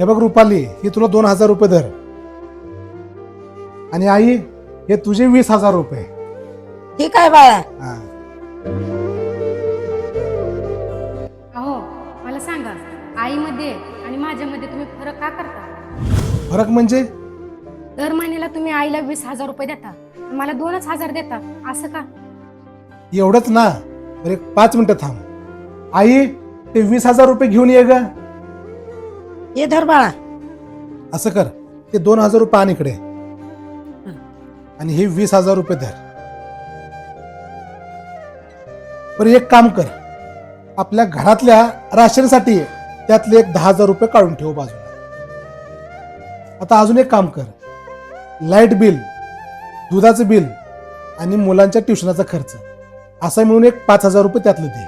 हे बघ रुपाली हे तुला दोन हजार रुपये धर. आणि आई हे तुझे वीस हजार रुपये. ठीक आहे बाळा. हा. अहो मला सांगा आईमध्ये आणि माझ्यामध्ये तुम्ही फरक का करता? फरक म्हणजे? दर महिन्याला तुम्ही आईला वीस हजार रुपये देता मला दोनच हजार देता असं का? एवढंच ना. बरं एक पाच मिनिटं थांब. आई ते वीस हजार रुपये घेऊन ये ग. हे धर बाळा. असं कर. ते दोन हजार रुपये आण इकडे. आणि हे वीस हजार रुपये धर. बरं एक काम कर. आपल्या घरातल्या राशनसाठी त्यातले एक दहा हजार रुपये काढून ठेव बाजूला. आता अजून एक काम कर. लाइट बिल दुधाचं बिल आणि मुलांच्या ट्युशनाचा खर्च. असा मिळून एक पाच हजार रुपये त्यातलं दे.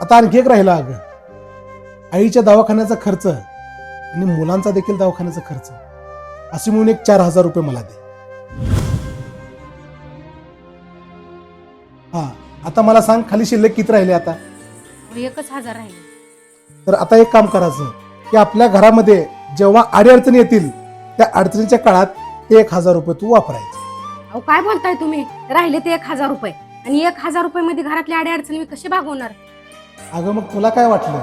आता आणखी एक राहिला अगं. आईच्या दवाखान्याचा खर्च आणि मुलांचा देखील दवाखान्याचा खर्च. असे मिळून एक चार हजार रुपये मला दे. हा आता मला सांग खाली शिल्लक किती राहिले आता? एकच हजार राहिले. तर आता एक काम करायचं की आपल्या घरामध्ये जेव्हा अडचणी येतील त्या अडचणीच्या काळात ते एक हजार रुपये तू वापरायचे. अहो काय बोलताय तुम्ही? राहिले ते एक हजार रुपये. आणि एक हजार रुपये मध्ये घरातल्या अडी अडचणी मी कसे भागवणार? अगं मग तुला काय वाटलं?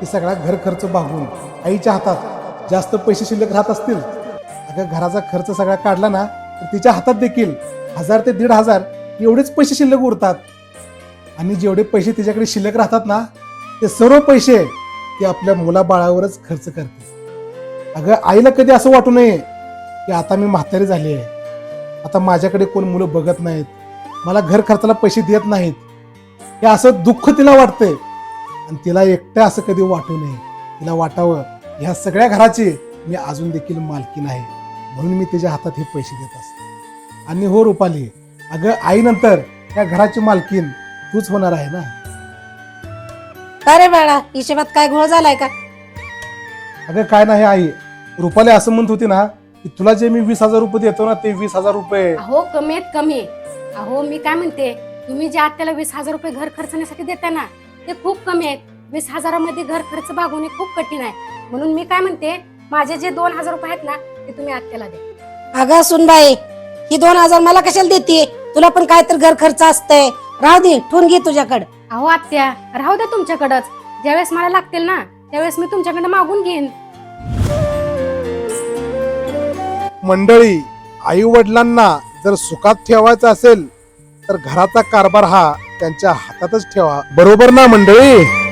की सगळा घर खर्च भागून आईच्या हातात जास्त पैसे शिल्लक राहत असतील. अगं घराचा खर्च सगळा काढला ना तर तिच्या हातात देखील हजार ते दीड हजार एवढेच पैसे शिल्लक उरतात. आणि जेवढे पैसे तिच्याकडे शिल्लक राहतात ना ते सर्व पैसे ती आपल्या मुलाबाळावरच खर्च करते. अगं आईला कधी असं वाटू नये की आता मी म्हातारी झाली आहे. आता माझ्याकडे कोण मुलं बघत नाहीत. मला घर खर्चाला पैसे देत नाहीत. हे असं दुःख तिला वाटतंय. आणि तिला एकटं असं कधी वाटू नये. तिला वाटावं ह्या सगळ्या घराची मी अजून देखील मालकीन आहे म्हणून मी तिच्या हातात हे पैसे देत असते. आणि हो रुपाली अगं आईनंतर या घराची मालकीन तूच होणार आहे ना? का रे बाळा हिशोबात काय घोळ झालाय का? अगं काय नाही आई रुपाली असं म्हणत होती ना की तुला जे मी वीस हजार रुपये देतो ना ते वीस हजार रुपये. अहो कमी आहेत कमी. अहो मी काय म्हणते तुम्ही जे आत्याला वीस हजार रुपये घर खर्चण्यासाठी देता ना ते खूप कमी आहेत. वीस हजारामध्ये घर खर्च भागवणे खूप कठीण आहे. म्हणून मी काय म्हणते माझे जे दोन हजार रुपये आहेत ना ते तुम्ही आत्याला द्या. अगं सुनबाई ही दोन हजार मला कशाला देते? तुला पण काय तर घर खर्च असतंय. राहू दे ठेवून घे तुझ्याकडं. अहो आत्या राहू द्या तुमच्याकडंच. ज्यावेळेस मला लागतील ना त्यावेळेस मी तुमच्याकडे मागून घेईन. मंडळी आई वडिलांना जर सुखात ठेवायचं असेल तर घराचा कारभार हा त्यांच्या हातातच ठेवा. बरोबर ना मंडळी?